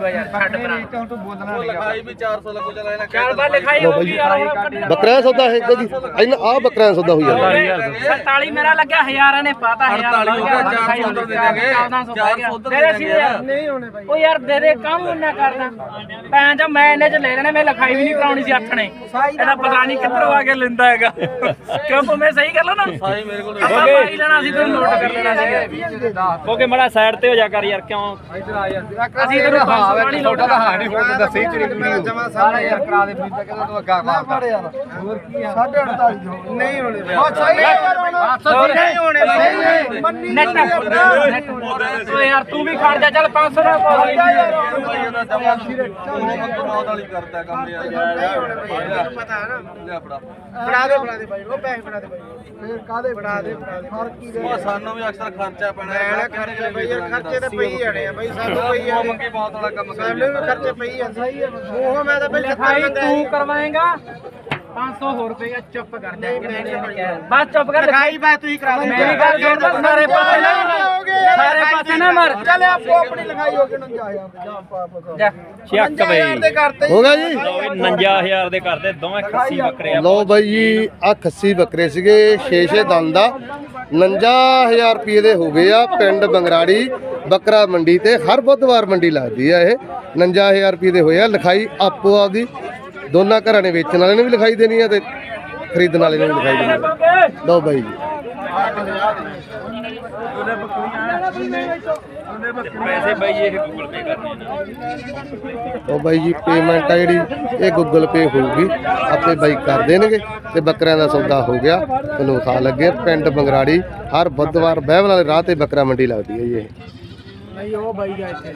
ਹੋਊਗਾ ਯਾਰ ਛੱਡ ਪਰਾਂ ਕਿਉਂ ਤੂੰ ਬੋਲਣਾ ਉਹ ਲਿਖਾਈ ਵੀ 400 ਲੱਗੂ ਚਲਾ ਇਹਨਾਂ ਚੱਲ ਬਾ ਲਿਖਾਈ ਹੋ ਗਈ ਯਾਰ ਹੁਣ ਕੱਢਣਾ ਬੱਕਰਾ ਦਾ ਸੌਦਾ ਹੈ ਜੀ ਇਹਨਾਂ ਆ ਬੱਕਰਾ ਦਾ ਸੌਦਾ ਹੋਈ ਜਾਂਦਾ। 47 ਮੇਰਾ ਲੱਗਿਆ ਹਜ਼ਾਰਾਂ ਨੇ ਪਾਤਾ ਹਜ਼ਾਰ 48 ਹੋ ਗਿਆ 400 ਉਧਰ ਦੇ ਦੇਗੇ 1400 400 ਉਧਰ ਤੇਰੇ ਦੇ ਸੀ ਦੇਗੇ ਯਾਰ ਨਹੀਂ ਹੋਣੇ ਭਾਈ ਉਹ ਯਾਰ ਦੇ ਦੇ ਕੰਮ ਉਹਨਾਂ ਕਰਨਾ। ਭੈਣ ਜੋ ਮੈਂ ਇਹਨੇ ਚ ਲੈ ਲੈਣੇ ਮੈਂ ਲਿਖਾਈ ਵੀ ਨਹੀਂ ਕਰਾਉਣੀ ਸੀ ਹੱਥ ਨੇ। ਇਹਦਾ ਪਤਾ ਨਹੀਂ ਕਿੱਧਰੋਂ ਆ ਕੇ ਲੈਂਦਾ ਹੈਗਾ। ਕਿਉਂ ਮੈਂ ਸਹੀ ਕਰ ਲਾ ਨਾ? ਸਾਈ ਮੇਰੇ ਕੋਲ ਆਪਾਂ ਪਾਈ ਲੈਣਾ ਸੀ ਤੈਨੂੰ ਨੋਟ ਕਰ ਲੈਣਾ ਸੀਗਾ ਕਿਉਂਕਿ ਮੜਾ ਸਾਈਡ ਤੇ ਹੋ ਜਾ ਕਰ ਯਾਰ ਕਿਉਂ? ਅਸੀਂ ਤੈਨੂੰ 500 ਵਾਲੀ ਲੋਟ ਤਾਂ ਹਾਂ ਨਹੀਂ ਹੁਣ ਦੱਸੀ ਤਰੀਕ ਮੈਂ ਜਮਾ ਸਾਰਾ ਯਾਰ ਕਰਾ ਦੇ ਫਿਰ ਕਹਿੰਦਾ ਤੂੰ ਅੱਗਾ ਮਾਰਦਾ। ਹੋਰ ਕੀ ਆ? 48 ਨਹੀਂ ਹੋਣੇ ਬਹੁਤ ਸਹੀ ਨਹੀਂ ਹੋਣੇ। ਨੈਟ ਓ ਯਾਰ ਤੂੰ ਵੀ ਖੜ ਜਾ ਚੱਲ 500 ਦਾ ਪਾ ਦੇ ਭਾਈ ਇਹਦਾ ਜਮਾ ਮੌਤ ਵਾਲੀ ਕਰਦਾ ਕੰਮ ਯਾਰ। ਨਹੀਂ ਹੋਣੇ ਭਾਈ ਪਤਾ ਹੈ ਨਾ। ਲਿਆ ਫੜਾ। ਫੜਾ ਦੇ ਫੜਾ ਦੇ ਭਾਈ ਉਹ ਪੈਸੇ ਫੜਾ ਦੇ ਭਾਈ। ਫੇਰ ਕਾਦੇ ਫੜਾ ਦੇ ਫੜਾ ਦੇ। ਫ਼ਰਕ ਕੀ ਉਹ ਸਾਨੂੰ ਵੀ ਅਕਸਰ ਖਰਚਾ ਪੈਣਾ। ਖਰਚੇ ਭਾਈ ਯਾਰ ਖਰਚੇ ਤੇ ਪਈ ਜਾਣੇ ਆ ਭਾਈ ਸਾਨੂੰ ਪਈ ਜਾਣੇ। ਮੰਗੀ ਬਹੁਤ ਵਾਲਾ ਕੰਮ ਕਰੀ ਸਾਨੂੰ ਵੀ ਖਰਚੇ ਪਈ ਜਾਂਦੇ। ਉਹ ਮੈਂ ਤਾਂ ਭਾਈ ਲਿਖਾਈ ਤੂੰ ਕਰਵਾਏਗਾ? 500 ਹੋਰ ਰੁਪਏ ਚੁੱਪ ਕਰ ਜਾ ਬਸ ਚੁੱਪ ਕਰ ਲਿਖਾਈ ਬਾ ਤੁਸੀਂ ਕਰਾ ਦੇ ਮੇਰੀ ਗੱਲ ਸੁਣ ਬਸ ਸਾਰੇ ਪਾਸੇ ਨਾ ਮਰ। ਸਾਰੇ ਪਾਸੇ ਨਾ ਮਰ। ਚੱਲ ਆਪੋ ਆਪਣੀ ਲਿਖਾਈ ਹੋ ਕੇ ਨਾ ਜਾ। ਜਾ ਬਈ। ਗਿਆ ਜੀ? 59000 ਦੇ ਕਰਦੇ ਦੋਵੇਂ ਖੱਸੀ ਬੱਕਰੇ ਆ ਲਓ ਬਾਈ ਜੀ ਆ ਖੱਸੀ ਬੱਕਰੇ ਸੀਗੇ 6-6 ਦੰਦ ਦਾ 59000 ਰੁਪਏ ਦੇ ਹੋ ਗਏ ਆ ਪਿੰਡ ਬੰਗਰਾੜੀ। ਬੱਕਰਾ ਮੰਡੀ ਤੇ ਹਰ ਬੁੱਧਵਾਰ ਮੰਡੀ ਲੱਗਦੀ ਆ ਇਹ। 59000 ਰੁਪਏ ਦੇ ਹੋਏ ਆ ਲਿਖਾਈ ਆਪੋ ਆਪਦੀ। ਦੋਨਾਂ ਘਰਾਂ ਨੇ ਵੇਚਣ ਵਾਲੇ ਨੇ ਵੀ ਲਿਖਾਈ ਦੇਣੀ ਆ ਤੇ ਖਰੀਦਣ ਵਾਲੇ ਨੇ ਵੀ ਲਿਖਾਈ ਦੇਣੀ ਆ। ਲਓ ਬਾਈ ਜੀ। ਪੈਸੇ ਬਾਈ ਇਹ ਗੂਗਲ ਪੇ ਕਰਨੇ ਨੇ। ਉਹ ਬਾਈ ਜੀ ਪੇਮੈਂਟ ਆ ਜਿਹੜੀ ਇਹ ਗੂਗਲ ਪੇ ਹੋਊਗੀ। ਆਪੇ ਬਾਈ ਕਰ ਦੇਣਗੇ ਤੇ ਬੱਕਰਿਆਂ ਦਾ ਸੌਦਾ ਹੋ ਗਿਆ। ਤੁਹਾਨੂੰ ਵਿਖਾ ਲੱਗੇ ਪਿੰਡ ਬੰਗਰਾੜੀ ਹਰ ਬੁੱਧਵਾਰ ਬਹਿਵਲ ਵਾਲੇ ਰਾਹ ਤੇ ਬੱਕਰਾ ਮੰਡੀ ਲੱਗਦੀ ਹੈ ਜੀ ਇਹ। ਨਹੀਂ ਉਹ ਬਾਈ ਦਾ ਇੱਥੇ।